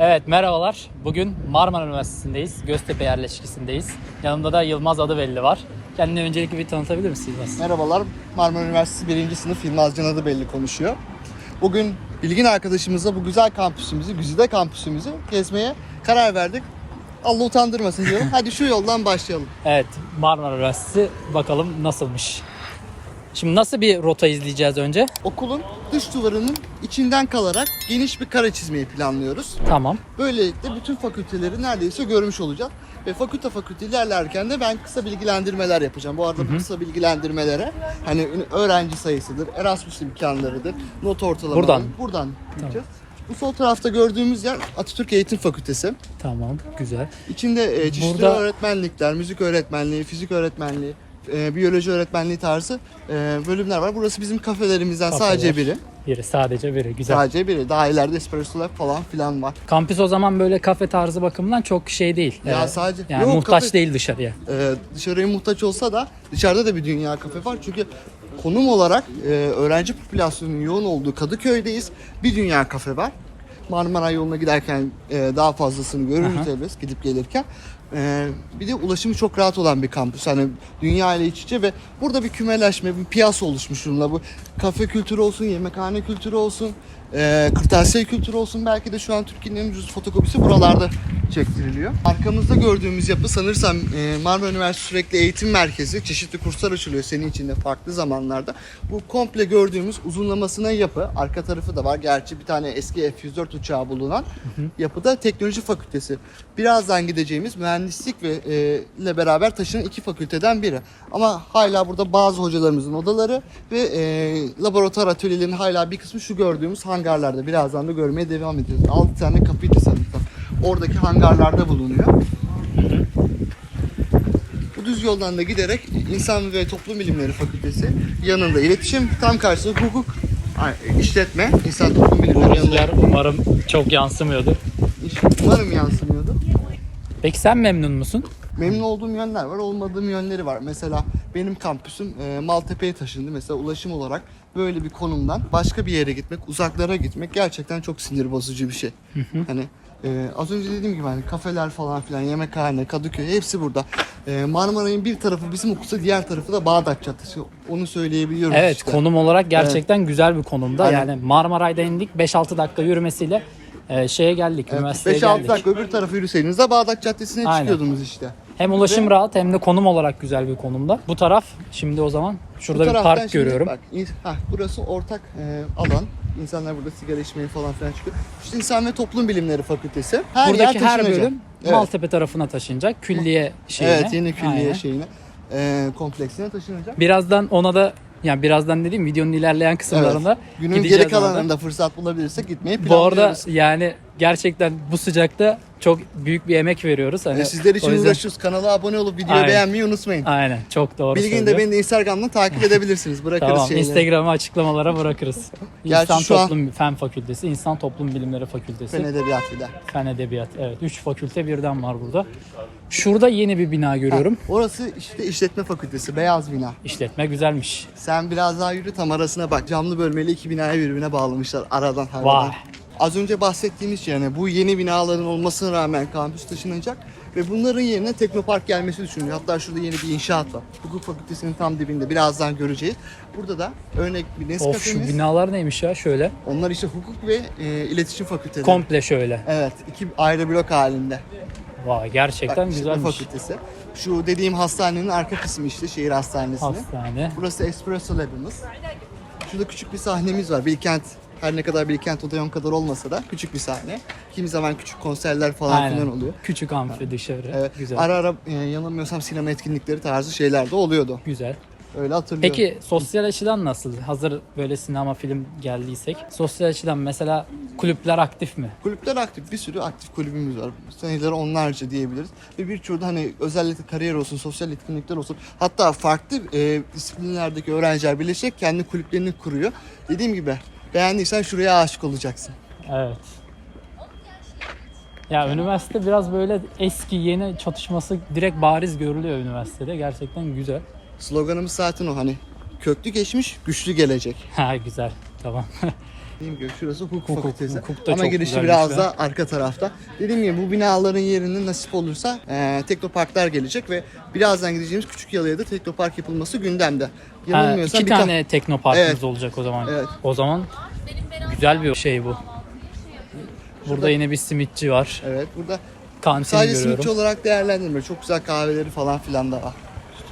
Evet merhabalar. Bugün Marmara Üniversitesi'ndeyiz. Göztepe yerleşkisindeyiz. Yanımda da Yılmaz Adıbelli var. Kendini öncelikle bir tanıtabilir misin Yılmaz? Merhabalar, Marmara Üniversitesi 1. sınıf Yılmaz Can Adıbelli konuşuyor. Bugün Bilgin arkadaşımızla bu güzel kampüsümüzü, güzide kampüsümüzü gezmeye karar verdik. Allah utandırmasın diyorum. Hadi şu yoldan başlayalım. Evet Marmara Üniversitesi bakalım nasılmış. Şimdi nasıl bir rota izleyeceğiz önce? Okulun dış duvarının içinden kalarak geniş bir kare çizmeyi planlıyoruz. Tamam. Böylelikle bütün fakülteleri neredeyse görmüş olacağız. Ve fakülte fakülte ilerlerken de ben kısa bilgilendirmeler yapacağım. Bu arada bu kısa bilgilendirmelere hani öğrenci sayısıdır, Erasmus imkanlarıdır, not ortalamaları. Buradan. Buradan gideceğiz. Bu sol tarafta gördüğümüz yer Atatürk Eğitim Fakültesi. Tamam güzel. İçinde e, çeşitli Burada- öğretmenlikler, müzik öğretmenliği, fizik öğretmenliği, e, biyoloji öğretmenliği tarzı e, bölümler var. Burası bizim kafelerimizden Kafeler. sadece biri. Biri sadece biri güzel. Sadece biri. Daha ileride espresso lab falan filan var. Kampüs o zaman böyle kafe tarzı bakımından çok şey değil. Ya Ee, sadece- yani Yok, muhtaç kafe- değil dışarıya. Ee, dışarıya muhtaç olsa da dışarıda da bir dünya kafe var. Çünkü konum olarak e, öğrenci popülasyonunun yoğun olduğu Kadıköy'deyiz. Bir dünya kafe var. Marmara yoluna giderken e, daha fazlasını görürüz elbet gidip gelirken. E, bir de ulaşımı çok rahat olan bir kampüs. Hani dünya ile iç içe ve burada bir kümeleşme, bir piyasa oluşmuş durumda. Bu kafe kültürü olsun, yemekhane kültürü olsun, e, kırtasiye kültürü olsun. Belki de şu an Türkiye'nin en ucuz fotokopisi buralarda çektiriliyor. Arkamızda gördüğümüz yapı sanırsam e, Marmara Üniversitesi sürekli eğitim merkezi. Çeşitli kurslar açılıyor senin içinde farklı zamanlarda. Bu komple gördüğümüz uzunlamasına yapı. Arka tarafı da var. Gerçi bir tane eski F-104 uçağı bulunan yapıda teknoloji fakültesi. Birazdan gideceğimiz mühendislik ve e, ile beraber taşınan iki fakülteden biri. Ama hala burada bazı hocalarımızın odaları ve e, laboratuvar atölyelerinin hala bir kısmı şu gördüğümüz hangarlarda. Birazdan da görmeye devam ediyoruz. 6 tane kapıydı sanırım. Oradaki hangarlarda bulunuyor. Bu düz yoldan da giderek İnsan ve Toplum Bilimleri Fakültesi yanında iletişim tam karşısında hukuk işletme insan toplum bilimleri yanında umarım çok yansımıyordur. umarım yansımıyordu. Peki sen memnun musun? Memnun olduğum yönler var, olmadığım yönleri var. Mesela benim kampüsüm e, Maltepe'ye taşındı. Mesela ulaşım olarak böyle bir konumdan başka bir yere gitmek, uzaklara gitmek gerçekten çok sinir bozucu bir şey. Hani e, az önce dediğim gibi hani kafeler falan filan, yemekhane, Kadıköy hepsi burada. E, Marmaray'ın bir tarafı bizim okulsa diğer tarafı da Bağdat Caddesi. Onu söyleyebiliyorum Evet işte. konum olarak gerçekten güzel bir konumda. Aynen. Yani Marmaray'da indik 5-6 dakika yürümesiyle e, şeye geldik, üniversiteye 5-6 geldik. dakika öbür tarafı yürüseydiniz de Bağdat Caddesi'ne Aynen. çıkıyordunuz işte. Hem ulaşım rahat hem de konum olarak güzel bir konumda. Bu taraf şimdi o zaman şurada bir taraftan park şimdi görüyorum. Bak, in- hah, burası ortak e, alan. İnsanlar burada sigara içmeye falan filan çıkıyor. İşte İnsan ve Toplum Bilimleri Fakültesi. Her Buradaki yer her taşınacak. bölüm Evet. Maltepe tarafına taşınacak. Külliye şeyine. Evet yeni külliye Aynen. şeyine. E, kompleksine taşınacak. Birazdan ona da yani birazdan dediğim videonun ilerleyen kısımlarında Evet. Günün gideceğiz geri ona da. kalanında fırsat bulabilirsek gitmeyi Bu arada planlıyoruz. yani gerçekten bu sıcakta çok büyük bir emek veriyoruz. Hani E, sizler için o yüzden- uğraşıyoruz. Kanala abone olup videoyu Aynen. beğenmeyi unutmayın. Aynen çok doğru Bilgin de söylüyor. beni de Instagram'dan takip edebilirsiniz. Bırakırız Tamam şeyleri. Instagram'ı açıklamalara bırakırız. Gerçi İnsan şu an- Toplum Fen Fakültesi, İnsan Toplum Bilimleri Fakültesi, Fen Edebiyat bir de. Fen Edebiyat. Evet 3 fakülte birden var burada. Şurada yeni bir bina görüyorum. Orası işte işletme fakültesi. Beyaz bina. İşletme güzelmiş. Sen biraz daha yürü tam arasına bak. Camlı bölmeli iki binayı birbirine bağlamışlar aradan havadan. Vay. Az önce bahsettiğimiz şey yani bu yeni binaların olmasına rağmen kampüs taşınacak ve bunların yerine teknopark gelmesi düşünülüyor. Hatta şurada yeni bir inşaat var. Hukuk fakültesinin tam dibinde. Birazdan göreceğiz. Burada da örnek bir Of şu Nescafe'miz. binalar neymiş ya şöyle. Onlar işte hukuk ve e, iletişim fakülteleri. Komple şöyle. Evet, iki ayrı blok halinde. Vay gerçekten Bak, işletme güzelmiş. fakültesi. Şu dediğim hastanenin arka kısmı işte şehir hastanesinin. Hastane. Burası Espresso Lab'ımız. Şurada küçük bir sahnemiz var. Bilkent her ne kadar Bilkent Odeon kadar olmasa da küçük bir sahne. Kimi zaman küçük konserler falan Aynen. filan oluyor. Küçük amfi dışarı. Evet. Güzel. Ara ara e, yanılmıyorsam sinema etkinlikleri tarzı şeyler de oluyordu. Güzel. Öyle hatırlıyorum. Peki sosyal açıdan nasıl? Hazır böyle sinema film geldiysek. Sosyal açıdan mesela kulüpler aktif mi? Kulüpler aktif. Bir sürü aktif kulübümüz var. Sayıları onlarca diyebiliriz. Ve birçoğu da hani özellikle kariyer olsun, sosyal etkinlikler olsun. Hatta farklı e, disiplinlerdeki öğrenciler birleşerek kendi kulüplerini kuruyor. Dediğim gibi beğendiysen şuraya aşık olacaksın. Evet. Ya üniversite biraz böyle eski yeni çatışması direkt bariz görülüyor üniversitede. Gerçekten güzel. Sloganımız zaten o hani köklü geçmiş, güçlü gelecek. Ha güzel. Tamam. Dediğim gibi şurası hukuk, Hukuk, fakültesi. hukuk da Ama çok girişi biraz ya. da arka tarafta. Dediğim gibi bu binaların yerinin nasip olursa e, teknoparklar gelecek ve birazdan gideceğimiz küçük yalıya da teknopark yapılması gündemde. Ha, Yanılmıyorsam iki bir ta- tane teknoparkımız Evet. olacak o zaman. Evet. O zaman güzel bir şey bu. Burada yine bir simitçi var. Evet burada Kantin sadece görüyorum. simitçi olarak değerlendirmiyor. Çok güzel kahveleri falan filan da var.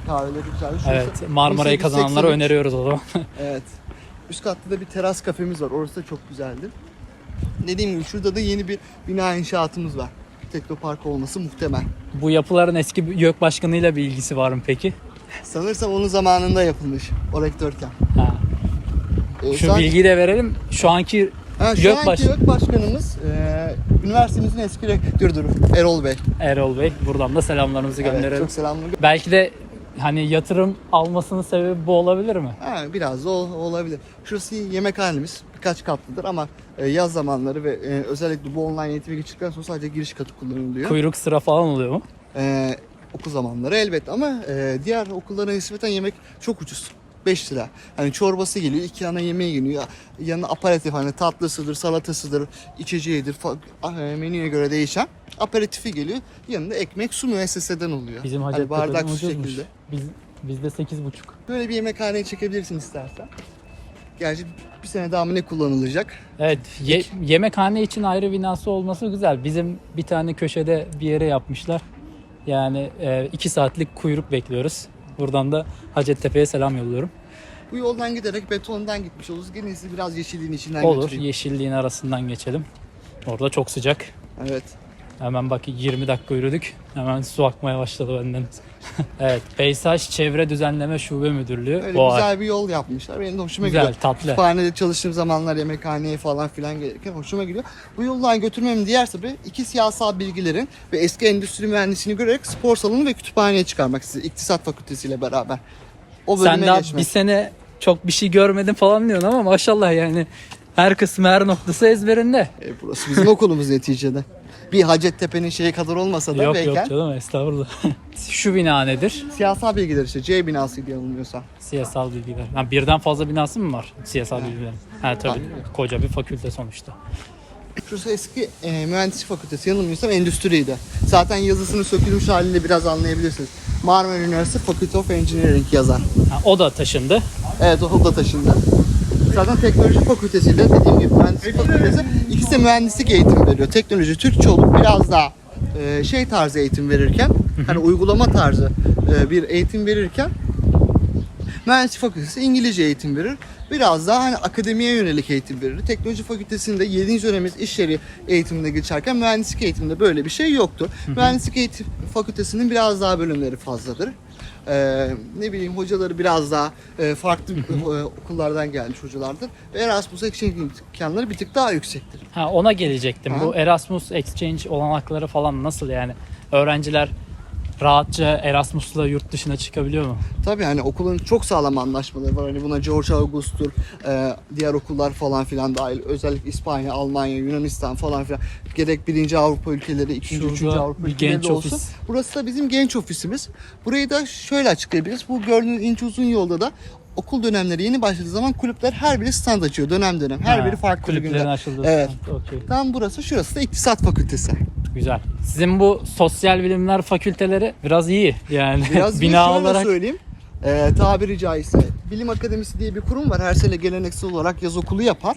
Kahveleri güzel. Şurası Evet, Marmara'yı 1883. kazananlara öneriyoruz o zaman. Evet. Üst katta da bir teras kafemiz var. Orası da çok güzeldi. Dediğim gibi şurada da yeni bir bina inşaatımız var. Teknopark olması muhtemel. Bu yapıların eski bir YÖK başkanıyla bir ilgisi var mı peki? Sanırsam onun zamanında yapılmış. O rektörken. Ha. Ee, Şu bilgiyi de verelim. Şu anki ha, şu YÖK baş- YÖK başkanımız e, üniversitemizin eski rektörüdür. Erol Bey. Erol Bey. Buradan da selamlarımızı Evet, gönderelim. çok selamlı. Belki de hani yatırım almasının sebebi bu olabilir mi? Ha, biraz da o- olabilir. Şurası yemekhanemiz. Birkaç katlıdır ama e, yaz zamanları ve e, özellikle bu online eğitime geçtikten sonra sadece giriş katı kullanılıyor. Kuyruk sıra falan oluyor mu? Ee, okul zamanları elbette ama e, diğer okullara nispeten yemek çok ucuz. 5 lira. Hani çorbası geliyor, iki ana yemeği geliyor. Yanına aperatif hani tatlısıdır, salatasıdır, içeceğidir, fa- e, menüye göre değişen. Aperatifi geliyor. Yanında ekmek su müesseseden oluyor. Bizim hani bardak su şekilde. Biz, bizde 8,5. Böyle bir yemekhaneye çekebilirsin istersen. Gerçi bir sene daha mı ne kullanılacak? Evet, ye- yemekhane için ayrı binası olması güzel. Bizim bir tane köşede bir yere yapmışlar. Yani 2 saatlik kuyruk bekliyoruz. Buradan da Hacettepe'ye selam yolluyorum. Bu yoldan giderek betondan gitmiş oluruz. Gene biraz yeşilliğin içinden Olur, götüreyim. yeşilliğin arasından geçelim. Orada çok sıcak. Evet. Hemen bak 20 dakika yürüdük. Hemen su akmaya başladı benden. evet, Beysaj Çevre Düzenleme Şube Müdürlüğü. Öyle Vay, güzel bir yol yapmışlar. Benim de hoşuma Güzel, gidiyor. tatlı. Kütüphanede çalıştığım zamanlar yemekhaneye falan filan gelirken hoşuma gidiyor. Bu yoldan götürmemin diğer sebebi iki siyasal bilgilerin ve eski endüstri mühendisliğini görerek spor salonu ve kütüphaneye çıkarmak istedim. İktisat fakültesiyle beraber. O Sen daha geçmek. bir sene çok bir şey görmedin falan diyorsun ama maşallah yani her kısmı her noktası ezberinde. E, burası bizim okulumuz neticede. Bir Hacettepe'nin şeyi kadar olmasa da yok belki. yok canım estağfurullah. Şu bina nedir? Siyasal bilgiler işte C binası diye yanılmıyorsam. Siyasal bilgiler. Ha, birden fazla binası mı var siyasal bilgilerin? Ha tabii koca bir fakülte sonuçta. Şurası eski e, mühendislik fakültesi yanılmıyorsam endüstriydi. Zaten yazısını sökülmüş halinde biraz anlayabilirsiniz. Marmara Üniversitesi Faculty of Engineering yazar. Ha, o da taşındı. Evet o da taşındı. Zaten teknoloji fakültesiyle dediğim gibi mühendislik fakültesi ikisi de mühendislik eğitimi veriyor. Teknoloji Türkçe olup biraz daha e, şey tarzı eğitim verirken hani uygulama tarzı e, bir eğitim verirken mühendislik fakültesi İngilizce eğitim verir. Biraz daha hani akademiye yönelik eğitim verir. Teknoloji fakültesinde 7. dönemimiz iş yeri eğitiminde geçerken mühendislik eğitiminde böyle bir şey yoktur. Mühendislik eğitim fakültesinin biraz daha bölümleri fazladır. Ee, ne bileyim hocaları biraz daha e, farklı e, okullardan gelmiş hocalardır. Ve Erasmus Exchange imkanları bir tık daha yüksektir. Ha, ona gelecektim. Ha. Bu Erasmus Exchange olanakları falan nasıl yani? Öğrenciler rahatça Erasmus'la yurt dışına çıkabiliyor mu? Tabii hani okulun çok sağlam anlaşmaları var. Hani buna George Augustus, e, diğer okullar falan filan dahil. Özellikle İspanya, Almanya, Yunanistan falan filan. Gerek birinci Avrupa ülkeleri, ikinci, Şurada üçüncü Avrupa ülkeleri genç de olsun. ofis. Burası da bizim genç ofisimiz. Burayı da şöyle açıklayabiliriz. Bu gördüğünüz ince uzun yolda da okul dönemleri yeni başladığı zaman kulüpler her biri stand açıyor dönem dönem. Her Ha, biri farklı kulüplerin günde. açıldığı Evet. okey. Tam burası, şurası da iktisat fakültesi. Güzel. Sizin bu sosyal bilimler fakülteleri biraz iyi yani Biraz bir bina şöyle olarak. söyleyeyim. Ee, tabiri caizse Bilim Akademisi diye bir kurum var. Her sene geleneksel olarak yaz okulu yapar.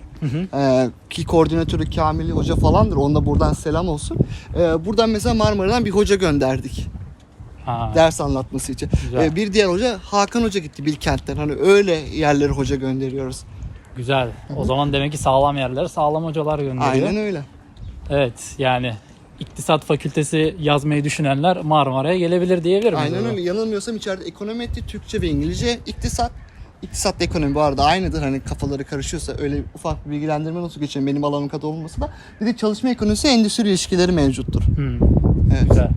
Ee, ki koordinatörü Kamil Hoca falandır. Onda buradan selam olsun. Ee, buradan mesela Marmara'dan bir hoca gönderdik. Ha, Ders anlatması için. Güzel. Ee, bir diğer hoca Hakan Hoca gitti Bilkent'ten. Hani öyle yerlere hoca gönderiyoruz. güzel. O zaman demek ki sağlam yerlere sağlam hocalar gönderiyor. Aynen öyle. Evet yani iktisat fakültesi yazmayı düşünenler Marmara'ya gelebilir diyebilir miyiz? Aynen öyle. Yanılmıyorsam içeride ekonometri, Türkçe ve İngilizce, iktisat. İktisat ekonomi bu arada aynıdır. Hani kafaları karışıyorsa öyle ufak bir bilgilendirme nasıl geçeyim benim alanım kadar olması da. Bir de çalışma ekonomisi endüstri ilişkileri mevcuttur. Hmm, Evet. güzel.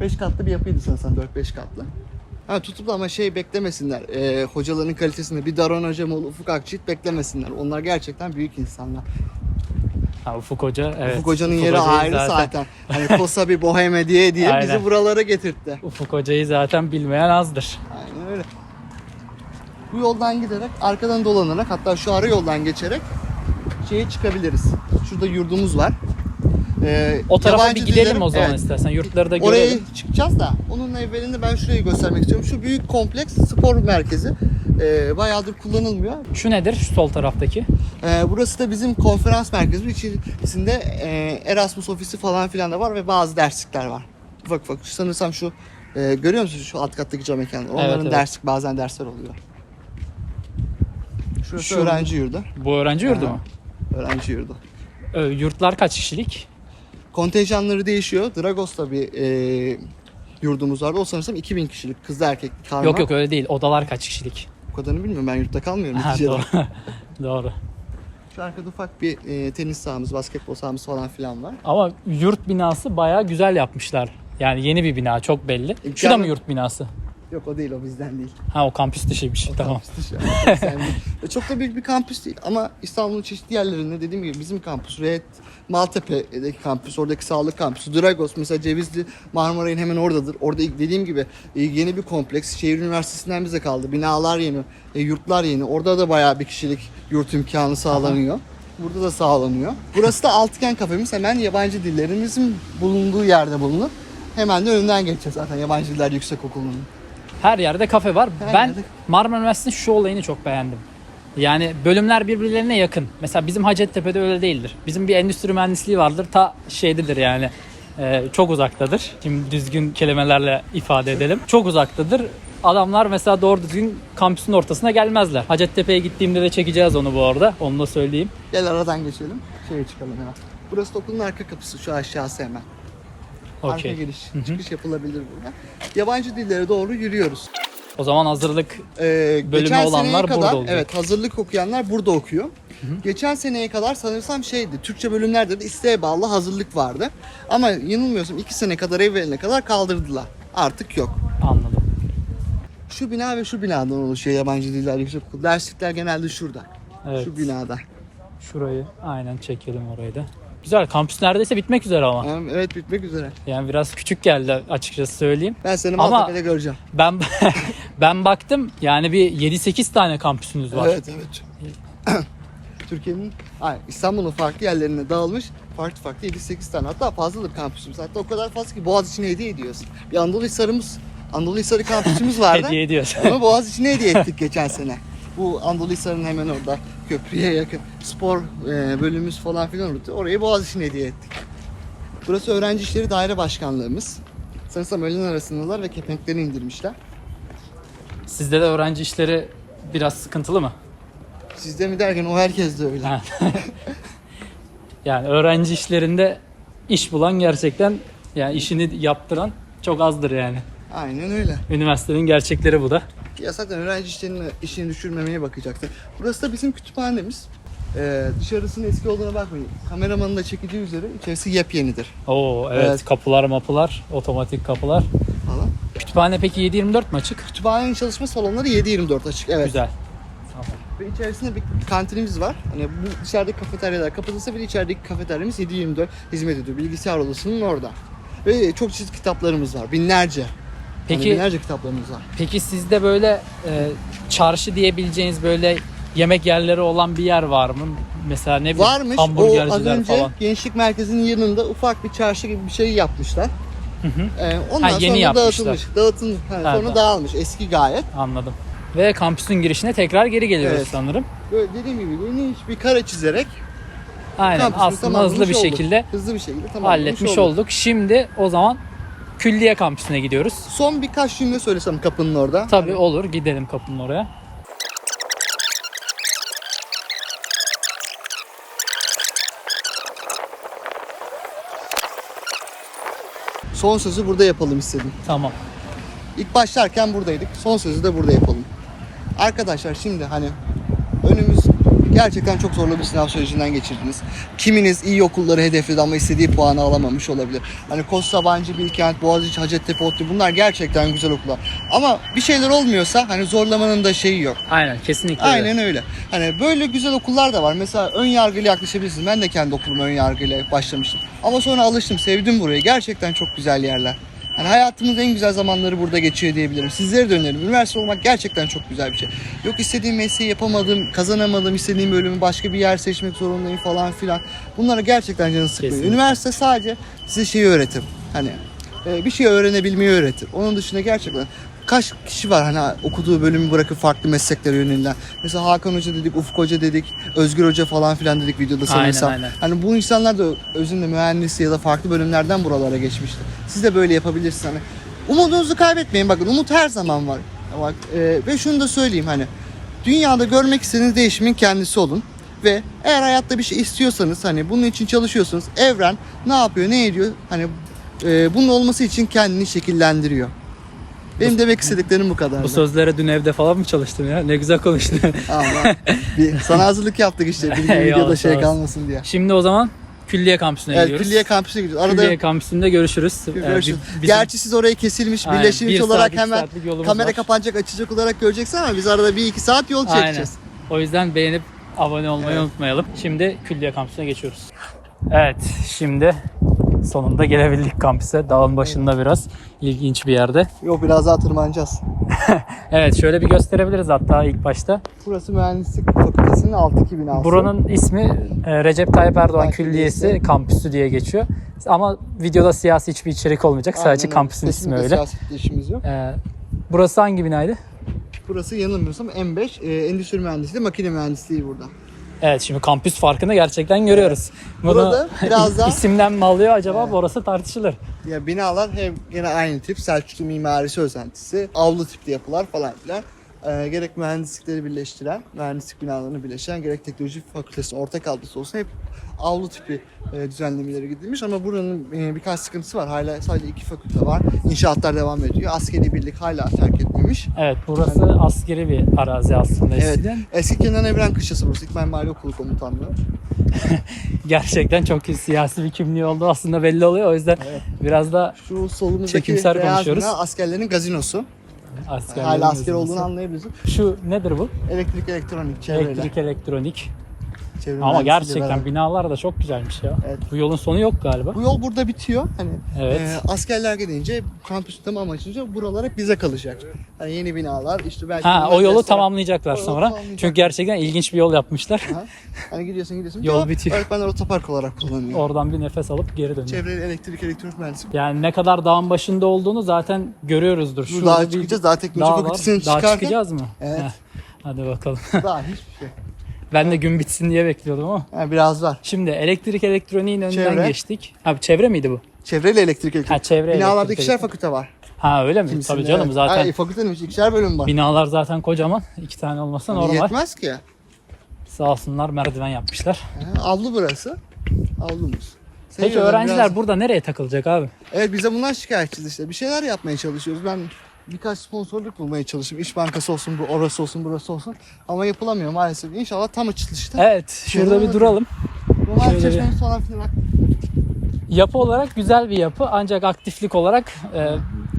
5 katlı bir yapıydı sanırsam 4-5 katlı. Ha tutup da ama şey beklemesinler. E, hocaların kalitesinde bir Daron hocam Ufuk Akçit beklemesinler. Onlar gerçekten büyük insanlar. Ha, Ufuk Hoca evet. Ufuk Hoca'nın Ufuk yeri Hoca'yı ayrı zaten. Hani Kosa bir boheme diye diye bizi Aynen. buralara getirtti. Ufuk Hoca'yı zaten bilmeyen azdır. Aynen öyle. Bu yoldan giderek arkadan dolanarak hatta şu ara yoldan geçerek şeye çıkabiliriz. Şurada yurdumuz var. Ee, O tarafa bir gidelim dillerin- o zaman Evet. istersen. Yurtları da Oraya görelim. çıkacağız da onun evvelinde ben şurayı göstermek istiyorum. Şu büyük kompleks spor merkezi. Ee, bayağıdır kullanılmıyor. Şu nedir? Şu sol taraftaki. Ee, burası da bizim konferans merkezi. İçerisinde e, Erasmus ofisi falan filan da var ve bazı derslikler var. Ufak ufak. Sanırsam şu e, görüyor musunuz şu alt kattaki cam mekanlar? Onların evet. derslik bazen dersler oluyor. Şurası Şu- öğrenci yurdu. Bu öğrenci yurdu mu? Öğrenci yurdu. Ee, Yurtlar kaç kişilik? Kontenjanları değişiyor. Dragos'ta bir e, yurdumuz vardı. O sanırsam 2000 kişilik kızlı erkekli karma. Yok yok öyle değil. Odalar kaç kişilik? O kadarını bilmiyorum. Ben yurtta kalmıyorum. Ha, neticede. doğru. doğru. Şu arkada ufak bir e, tenis sahamız, basketbol sahamız falan filan var. Ama yurt binası bayağı güzel yapmışlar. Yani yeni bir bina çok belli. Şu da İmkanı- mı yurt binası? Yok o değil o bizden değil. Ha o kampüs dışıymış. tamam. Kampüs dışı. değil. E, Çok da büyük bir kampüs değil ama İstanbul'un çeşitli yerlerinde dediğim gibi bizim kampüs, Red, Maltepe'deki kampüs, oradaki sağlık kampüsü, Dragos mesela Cevizli Marmaray'ın hemen oradadır. Orada dediğim gibi e, yeni bir kompleks. Şehir Üniversitesi'nden bize kaldı. Binalar yeni, e, yurtlar yeni. Orada da bayağı bir kişilik yurt imkanı sağlanıyor. Burada da sağlanıyor. Burası da Altıgen kafemiz. Hemen yabancı dillerimizin bulunduğu yerde bulunur. Hemen de önünden geçeceğiz zaten Yabancı Diller Yüksekokulu'nun. Her yerde kafe var. Her ben yerde. Marmara Üniversitesi'nin şu olayını çok beğendim. Yani bölümler birbirlerine yakın. Mesela bizim Hacettepe'de öyle değildir. Bizim bir endüstri mühendisliği vardır. Ta şeydedir yani. Ee, çok uzaktadır. Şimdi düzgün kelimelerle ifade edelim. Çok uzaktadır. Adamlar mesela doğru düzgün kampüsün ortasına gelmezler. Hacettepe'ye gittiğimde de çekeceğiz onu bu arada. Onu da söyleyeyim. Gel aradan geçelim. Şeye çıkalım hemen. Burası da okulun arka kapısı şu aşağısı hemen. Arka Okey. giriş, çıkış yapılabilir burada. Yabancı dillere doğru yürüyoruz. O zaman hazırlık Ee, Bölümü geçen olanlar seneye burada kadar, olacak. Evet hazırlık okuyanlar burada okuyor. Geçen seneye kadar sanırsam şeydi, Türkçe bölümlerde de isteğe bağlı hazırlık vardı. Ama yanılmıyorsam iki sene kadar evveline kadar kaldırdılar. Artık yok. anladım. Şu bina ve şu binadan oluşuyor yabancı diller yüksekokulu. Derslikler genelde şurada. Evet. Şu binada. Şurayı aynen çekelim orayı da. Güzel. Kampüs neredeyse bitmek üzere ama. Yani evet bitmek üzere. Yani biraz küçük geldi açıkçası söyleyeyim. Ben seni Ama- Maltepe'de göreceğim. Ben ben baktım yani bir 7-8 tane kampüsünüz var. Evet evet. Türkiye'nin, hayır, İstanbul'un farklı yerlerine dağılmış farklı farklı 7-8 tane hatta fazladır kampüsümüz. Hatta o kadar fazla ki Boğaziçi'ne hediye ediyoruz. Bir Anadolu Hisar'ımız, Anadolu Hisarı kampüsümüz vardı. Hediye ediyoruz. Ama Boğaziçi'ne hediye ettik geçen sene. Bu Anadolu Hisarı'nın hemen orada köprüye yakın spor e, bölümümüz falan filan orada. Orayı Boğaziçi'ne hediye ettik. Burası Öğrenci İşleri Daire Başkanlığımız. Sanırsam öğlen arasındalar ve kepenkleri indirmişler. Sizde de öğrenci işleri biraz sıkıntılı mı? Sizde mi derken o herkes de öyle. Yani öğrenci işlerinde iş bulan gerçekten yani işini yaptıran çok azdır yani. Aynen öyle. Üniversitenin gerçekleri bu da. Ya zaten öğrenci işlerinin işini düşürmemeye bakacaktı. Burası da bizim kütüphanemiz. Ee, dışarısının eski olduğuna bakmayın. Kameramanın da çekeceği üzere içerisi yepyenidir Oo evet, Evet. kapılar mapılar, otomatik kapılar. falan. Kütüphane peki 7-24 mü açık? Kütüphanenin çalışma salonları 7-24 açık. Evet. Güzel. Ve içerisinde bir kantinimiz var. Hani bu dışarıdaki kafeteryalar kapatılsa bile içerideki kafeteryamız 7-24 hizmet ediyor. Bilgisayar odasının orada. Ve çok çeşitli kitaplarımız var. Binlerce. Hani Peki binlerce kitaplarımız var. Peki sizde böyle e, çarşı diyebileceğiniz böyle yemek yerleri olan bir yer var mı? Mesela ne bileyim Varmış. O az hamburgerciler önce falan. gençlik merkezinin yanında ufak bir çarşı gibi bir şey yapmışlar. Hı hı. Ee, ondan Ha, yeni sonra yapmışlar. dağıtılmış. Dağıtılmış. Ha, Ha, sonra da- dağılmış. Eski gayet. Anladım. Ve kampüsün girişine tekrar geri geliyoruz Evet. sanırım. Böyle dediğim gibi geniş bir kare çizerek Aynen aslında hızlı bir olduk. şekilde hızlı bir şekilde halletmiş olduk. Şimdi o zaman külliye kampüsüne gidiyoruz. Son birkaç cümle söylesem kapının orada. Tabii olur gidelim kapının oraya. Son sözü burada yapalım istedim. Tamam. İlk başlarken buradaydık. Son sözü de burada yapalım. Arkadaşlar şimdi hani önümüz gerçekten çok zorlu bir sınav sürecinden geçirdiniz. Kiminiz iyi okulları hedefledi ama istediği puanı alamamış olabilir. Hani Koç Sabancı, Bilkent, Boğaziçi, Hacettepe, ODTÜ bunlar gerçekten güzel okullar. Ama bir şeyler olmuyorsa hani zorlamanın da şeyi yok. Aynen kesinlikle öyle. Aynen öyle. Hani böyle güzel okullar da var. Mesela ön yargıyla yaklaşabilirsiniz. Ben de kendi okuluma ön yargıyla başlamıştım. Ama sonra alıştım, sevdim burayı. Gerçekten çok güzel yerler. Yani hayatımın en güzel zamanları burada geçiyor diyebilirim. Sizlere de öneririm. Üniversite olmak gerçekten çok güzel bir şey. Yok istediğim mesleği yapamadım, kazanamadım, istediğim bölümü başka bir yer seçmek zorundayım falan filan. Bunlara gerçekten canı sıkıyor. Kesinlikle. Üniversite sadece size şeyi öğretir. Hani e, bir şey öğrenebilmeyi öğretir. Onun dışında gerçekten kaç kişi var hani okuduğu bölümü bırakıp farklı mesleklere yönelilen. Mesela Hakan Hoca dedik, Ufuk Hoca dedik, Özgür Hoca falan filan dedik videoda sanırsam. aynen. Hani bu insanlar da özünde mühendis ya da farklı bölümlerden buralara geçmişti. Siz de böyle yapabilirsiniz hani. Umudunuzu kaybetmeyin bakın umut her zaman var. Bak e, ve şunu da söyleyeyim hani dünyada görmek istediğiniz değişimin kendisi olun. Ve eğer hayatta bir şey istiyorsanız hani bunun için çalışıyorsanız evren ne yapıyor ne ediyor hani e, bunun olması için kendini şekillendiriyor. Benim demek istediklerim bu kadar. Bu sözlere dün evde falan mı çalıştın ya? Ne güzel konuştun. Ama bir sana hazırlık yaptık işte. Bir videoda şey kalmasın diye. Şimdi o zaman külliye kampüsüne Evet, gidiyoruz. külliye kampüsüne gidiyoruz. Arada Külliye kampüsünde görüşürüz. Ee, görüşürüz. bi- bizim- Gerçi siz orayı kesilmiş, Aynen, birleştirilmiş bir olarak hemen kamera var. kapanacak, açacak olarak göreceksiniz ama biz arada bir iki saat yol Aynen. çekeceğiz. O yüzden beğenip abone olmayı Evet. unutmayalım. Şimdi külliye kampüsüne geçiyoruz. Evet şimdi sonunda gelebildik kampüse. Dağın başında biraz ilginç bir yerde. Yok biraz daha tırmanacağız. Evet şöyle bir gösterebiliriz hatta ilk başta. Burası Mühendislik Fakültesi'nin alttaki binası. Buranın ismi e, Recep Tayyip Erdoğan Külliyesi. Kampüsü diye geçiyor. Ama videoda siyasi hiçbir içerik olmayacak. Sadece Aynen öyle. kampüsün ismi öyle. siyasetle işimiz yok. E, burası hangi binaydı? Burası yanılmıyorsam M5 e, Endüstri Mühendisliği, Makine Mühendisliği burada. Evet şimdi kampüs farkını gerçekten görüyoruz. Bunu Burada biraz daha- isimden mi alıyor acaba? Orası tartışılır. Ya binalar hem yine aynı tip Selçuklu mimarisi özentisi, avlu tipli yapılar falan filan. Ee, gerek mühendislikleri birleştiren, mühendislik binalarını birleştiren, gerek teknoloji fakültesinin ortak avlusu olsun hep avlu tipi e, düzenlemeleri gidilmiş ama buranın e, birkaç sıkıntısı var. Hala sadece iki fakülte var. İnşaatlar devam ediyor. Askeri birlik hala terk etmemiş. Evet burası askeri bir arazi aslında Evet. eskiden. Eski Kenan Evren Kışlası burası. İkmal Mali Okulu Komutanlığı. Gerçekten çok siyasi bir kimliği olduğu aslında belli oluyor. O yüzden Evet. biraz da Şu solumuzdaki Çekimser konuşuyoruz. askerlerin gazinosu. askerlerin Hala asker olduğunu anlayabilirsin. Şu nedir bu? Elektrik, elektronik, çevreyle. Elektrik elektronik. Çevre Ama mühendisliğiyle gerçekten beraber. binalar da çok güzelmiş ya. Evet. Bu yolun sonu yok galiba. Bu yol burada bitiyor. Hani Evet. e, askerler gidince kampüsün tamamı açınca buralar hep bize kalacak. Hani yeni binalar işte belki Ha bunlar o yolu tamamlayacaklar O yolu sonra. tamamlayacaklar. Çünkü gerçekten ilginç bir yol yapmışlar. Ha. Hani gidiyorsun gidiyorsun. Yol Ya, bitiyor. Öğretmenler otopark olarak kullanıyor. Oradan bir nefes alıp geri dönüyor. Çevre elektrik elektronik mühendisliği. Yani ne kadar dağın başında olduğunu zaten görüyoruzdur. Şurada daha bir çıkacağız. Daha teknoloji dağ var. Daha çıkarken çıkacağız mı? Evet. Heh, Hadi bakalım. daha hiçbir şey. Ben de gün bitsin diye bekliyordum ama. Yani biraz var. Şimdi elektrik elektroniğin önünden Çevre. geçtik. Ha çevre miydi bu? Çevreyle elektrik elektrik. Ha çevre Binalarda elektrik, ikişer elektrik. fakülte var. Ha öyle mi? Kimisinde, Tabii canım evet. zaten Ay, fakültenin ikişer bölüm var. binalar zaten kocaman. iki tane olmasa normal. Yetmez ki. Sağ olsunlar merdiven yapmışlar. Ha, Avlu burası. Avlumuz. Peki Seviyorlar öğrenciler biraz. burada nereye takılacak abi? Evet biz de bundan şikayetçiyiz işte. Bir şeyler yapmaya çalışıyoruz. Ben birkaç sponsorluk bulmaya çalıştım. İş Bankası olsun, bu orası olsun, burası olsun. Ama yapılamıyor maalesef. İnşallah tam açılışta. Evet şurada bir duralım. Bir- çeşmemiz falan filan. Yapı olarak güzel bir yapı ancak aktiflik olarak e,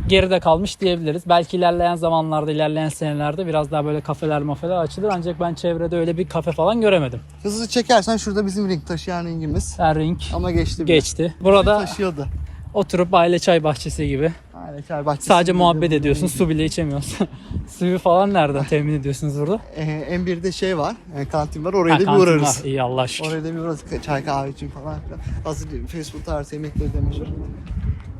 geride kalmış diyebiliriz. Belki ilerleyen zamanlarda, ilerleyen senelerde biraz daha böyle kafeler mafeler açılır ancak ben çevrede öyle bir kafe falan göremedim. Hızlı çekersen şurada bizim ring taşıyan ringimiz. Her ring Ama geçti bile. geçti. Burada Taşıyordu. Oturup aile çay bahçesi gibi Aynen çay bahçesi. sadece muhabbet ediyorsun. Su bile içemiyorsun. Suyu falan nereden temin ediyorsunuz burada? Ee, M1'de şey var. e, kantin var. Oraya Ha, da bir kantin uğrarız. var. İyi Allah şükür. Oraya da bir uğrarız. Çay kahve için falan filan. Hazır fast food tarzı yemekleri de meşhur.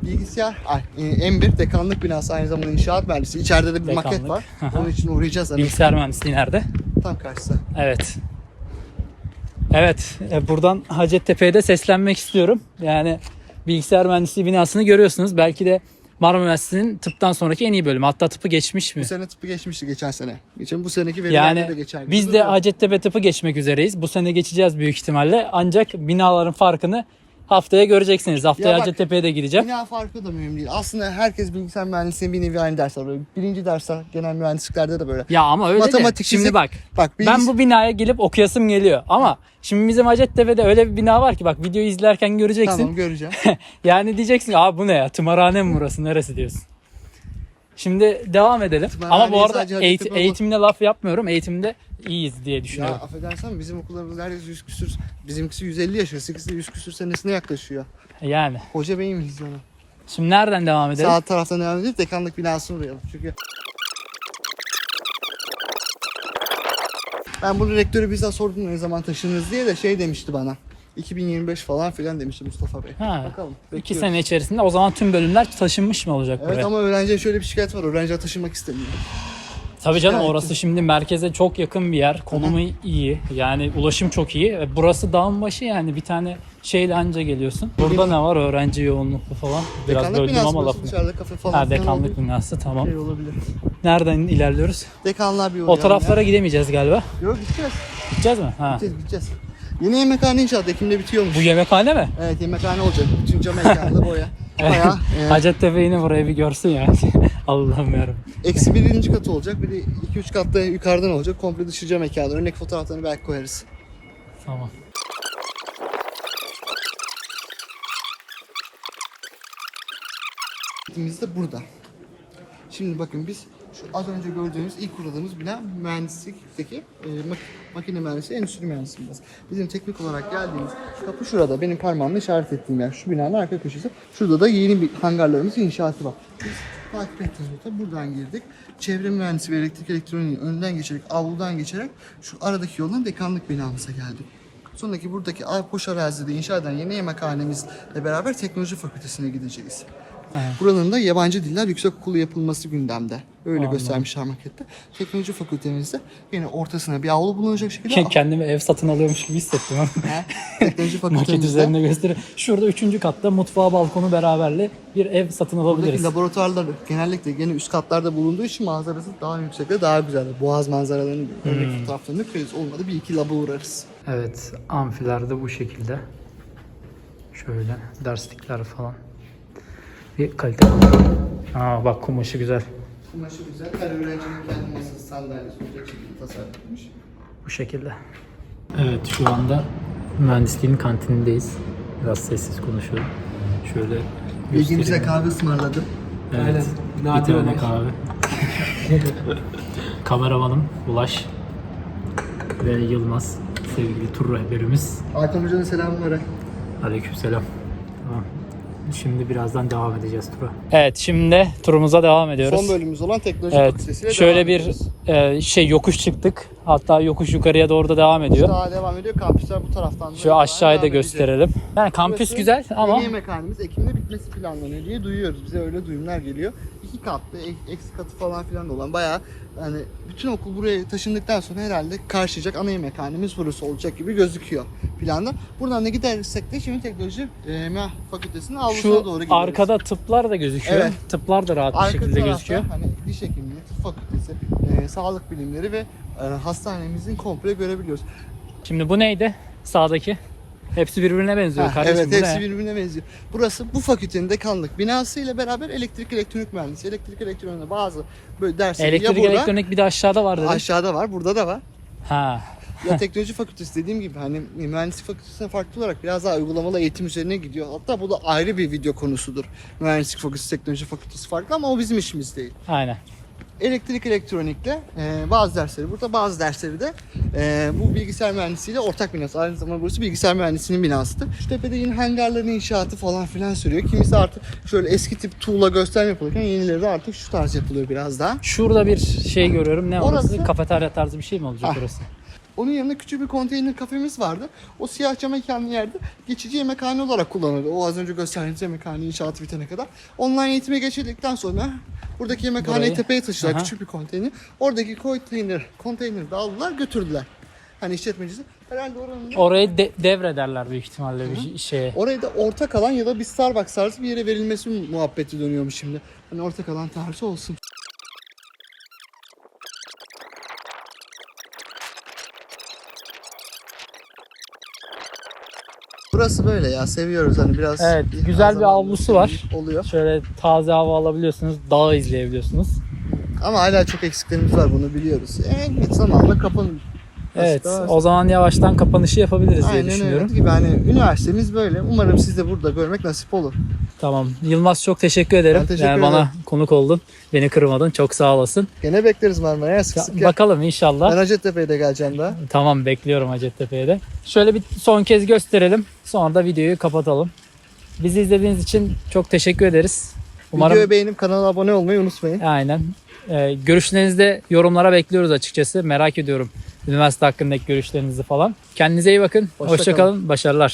Bilgisayar, ay, e, M1 dekanlık binası aynı zamanda inşaat mühendisi. İçeride de bir maket Dekanlık. var. Onun için uğrayacağız. Hani Bilgisayar mühendisliği nerede? tam karşısı. Evet. Evet, e, buradan Hacettepe'ye de seslenmek istiyorum. Yani bilgisayar mühendisliği binasını görüyorsunuz. Belki de Marmara Üniversitesi'nin tıptan sonraki en iyi bölümü. Hatta tıpı geçmiş mi? Bu sene tıbbı geçmişti geçen sene. Geçen bu seneki verilerde Yani de geçen gün biz de. Hacettepe tıpı geçmek üzereyiz. Bu sene geçeceğiz büyük ihtimalle. Ancak binaların farkını haftaya göreceksiniz. Haftaya Ya bak, Hacettepe'ye de gideceğim. Bina farkı da mühim değil. Aslında herkes bilgisayar mühendisliğinin bir nevi aynı ders alıyor. Birinci dersler genel mühendisliklerde de böyle. Ya ama öyle Matematik, de. Şimdi fizik- bak. Bak bilgis- Ben bu binaya gelip okuyasım geliyor. Ama şimdi bizim Hacettepe'de öyle bir bina var ki bak videoyu izlerken göreceksin. Tamam göreceğim. Yani diyeceksin abi bu ne ya? Tımarhane mi burası? Neresi diyorsun? Şimdi devam edelim. Ama bu arada sadece eğit- Hacettepe eğitimde laf yapmıyorum. Eğitimde iyiyiz diye ya düşünüyorum. affedersen bizim okullarımız neredeyse 100 küsür. Bizimkisi 150 yaşıyor. Sikisi de 100 küsür senesine yaklaşıyor. Yani Hoca beyimiz yani. Şimdi nereden devam edelim? Sağ taraftan devam edip dekanlık binasını uğrayalım. Çünkü ben bunu rektörü bize sordum ne zaman taşınırız diye de şey demişti bana. 2025 falan filan demişti Mustafa Bey. Ha, Bakalım. İki bekliyoruz. sene içerisinde o zaman tüm bölümler taşınmış mı olacak Evet buraya? ama öğrenciye şöyle bir şikayet var. Öğrenci taşınmak istemiyor. Tabii canım şikayet- orası şimdi merkeze çok yakın bir yer. Konumu iyi. Yani ulaşım çok iyi. E, Burası dağın başı yani bir tane şeyle anca geliyorsun. Burada ne var? Öğrenci yoğunluğu falan. Biraz Dekanlık böldüm ama lafını. dışarıda kafe falan Ha dekanlık binası tamam. Şey olabilir. Nereden ilerliyoruz? Dekanlar bir O taraflara gidemeyeceğiz galiba. ya. Yok gideceğiz. Gideceğiz mi? Ha. Gideceğiz gideceğiz. Yeni yemekhane inşaat Ekim'de bitiyormuş. Bu yemekhane mi? Evet yemekhane olacak. Bütün cam ekranlı boya. Bayağı e, Hacettepe yine burayı bir görsün yani. Allah'ım yarabbim. eksi birinci katı olacak. Bir de iki üç katta yukarıdan olacak. Komple dışı cam ekranlı. Örnek fotoğraflarını belki koyarız. Tamam. Biz de burada. Şimdi bakın biz şu az önce gördüğümüz ilk uğradığımız bina mühendislikteki e, mak- makine mühendisi, endüstri mühendisi binası. Bizim teknik olarak geldiğimiz kapı şurada. Benim parmağımla işaret ettiğim yer. Şu binanın arka köşesi. Şurada da yeni bir hangarlarımızın inşaatı var. Biz takip ettiğimiz yolda buradan girdik. Çevre mühendisi ve elektrik elektroniğin önden geçerek, avludan geçerek şu aradaki yoldan dekanlık binamıza geldik. Sonraki buradaki boş arazide inşa eden yeni yemekhanemizle beraber teknoloji fakültesine gideceğiz. Buranın da yabancı diller yüksekokulu yapılması gündemde. Öyle Anladım. göstermişler makette. Teknoloji fakültemizde yine ortasına bir avlu bulunacak şekilde Kendimi ev satın alıyormuş gibi hissettim teknoloji Maket fakültemizde üzerinde gösterir. Şurada üçüncü katta mutfağı balkonu beraberli bir ev satın buradaki alabiliriz. laboratuvarlar genellikle gene üst katlarda bulunduğu için manzarası daha yüksek ve daha güzel. Boğaz manzaralarını, örnek Hmm. fotoğraflarını koyarız. Olmadı bir iki laba uğrarız. Evet, amfilerde bu şekilde. Şöyle derslikler falan. Bir kalite. Aa bak kumaşı güzel. Kumaşı güzel. Her öğrencinin kendi masası sandalyesi olacak şekilde tasarlanmış. Bu şekilde. Evet şu anda mühendisliğin kantinindeyiz. Biraz sessiz konuşuyorum. Şöyle göstereyim. kahve ısmarladım. Evet, bir tane kahve. Kameramanım Ulaş ve Yılmaz sevgili tur rehberimiz. Hakan Hoca'nın selamı var. Aleykümselam. Tamam. Şimdi birazdan devam edeceğiz tura. Evet şimdi turumuza devam ediyoruz. Son bölümümüz olan teknoloji Evet. fakültesiyle Şöyle devam bir e, şey yokuş çıktık. Hatta yokuş yukarıya doğru da devam ediyor. Daha devam ediyor. Kampüsler bu taraftan. Şu devam aşağıyı da edecek. gösterelim. Yani kampüs Burası güzel ama Yeni yemekhanemiz Ekim'de bitmesi planlanıyor diye duyuyoruz. Bize öyle duyumlar geliyor. İki katlı, ek- eksi katı falan filan da olan bayağı yani bütün okul buraya taşındıktan sonra herhalde karşılayacak ana yemekhanemiz burası olacak gibi gözüküyor planda. Buradan da gidersek de şimdi teknoloji e, Meh fakültesinin avlusuna şu doğru gidiyoruz. arkada tıplar da gözüküyor. Evet. Tıplar da rahat bir Arka şekilde tarafta gözüküyor. Hani diş hekimliği, tıp fakültesi, e, sağlık bilimleri ve e, hastanemizin komple görebiliyoruz. Şimdi bu neydi? Sağdaki. Hepsi birbirine benziyor Ha, kardeşim. evet bu hepsi ne? birbirine benziyor. Burası bu fakültenin dekanlık binası ile beraber elektrik elektronik mühendisi. Elektrik elektronik bazı böyle dersleri Elektrik ya burada elektronik bir de aşağıda var dedi. aşağıda var, burada da var. ha. Ya teknoloji fakültesi dediğim gibi hani mühendislik fakültesine farklı olarak biraz daha uygulamalı eğitim üzerine gidiyor. Hatta bu da ayrı bir video konusudur. Mühendislik fakültesi, teknoloji fakültesi farklı ama o bizim işimiz değil. Aynen. Elektrik elektronikle e, bazı dersleri burada bazı dersleri de e, bu bilgisayar mühendisliğiyle ortak binası. Aynı zamanda burası bilgisayar mühendisliğinin binasıdır. Şu tepede yine hangarların inşaatı falan filan sürüyor. Kimisi artık şöyle eski tip tuğla gösterme yapılırken yenileri de artık şu tarz yapılıyor biraz daha. Şurada bir şey görüyorum. Ne orası? Orası- Kafeterya tarzı bir şey mi olacak Ah. orası? Onun yanında küçük bir konteyner kafemiz vardı. O siyah cam mekanlı yerde geçici yemekhane olarak kullanıldı. O az önce gösterdiğimiz yemekhane inşaatı bitene kadar. Online eğitime geçirdikten sonra buradaki yemekhaneyi Burayı- tepeye taşıdılar. Aha. Küçük bir konteyner. Oradaki konteyner, konteyneri de aldılar götürdüler. Hani işletmecisi. Herhalde oranın Orayı de- devrederler büyük ihtimalle bir şeye. Oraya da ortak alan ya da bir Starbucks tarzı bir yere verilmesi muhabbeti dönüyormuş şimdi. Hani ortak alan tarzı olsun. Burası böyle ya seviyoruz hani biraz. Evet, bir güzel bir avlusu var. Oluyor. Şöyle taze hava alabiliyorsunuz. Dağı izleyebiliyorsunuz. Ama hala çok eksiklerimiz var bunu biliyoruz. En geç zamanda kapanır. Evet. Daha- O zaman yavaştan kapanışı yapabiliriz diye Aynen düşünüyorum. öyle gibi hani üniversitemiz böyle. Umarım siz de burada görmek nasip olur. Tamam. Yılmaz çok teşekkür ederim. Ben teşekkür yani bana ederim. konuk oldun. Beni kırmadın. Çok sağ olasın. Gene bekleriz Marmara'ya sık sık bakalım inşallah. Ben Hacettepe'ye de geleceğim daha. Tamam bekliyorum Hacettepe'ye de. Şöyle bir son kez gösterelim. Sonra da videoyu kapatalım. Bizi izlediğiniz için çok teşekkür ederiz. Umarım Videoyu beğenip kanala abone olmayı unutmayın. aynen. Ee, görüşlerinizi de yorumlara bekliyoruz açıkçası. Merak ediyorum üniversite hakkındaki görüşlerinizi falan. Kendinize iyi bakın. Hoşça Hoşça kalın. Başarılar.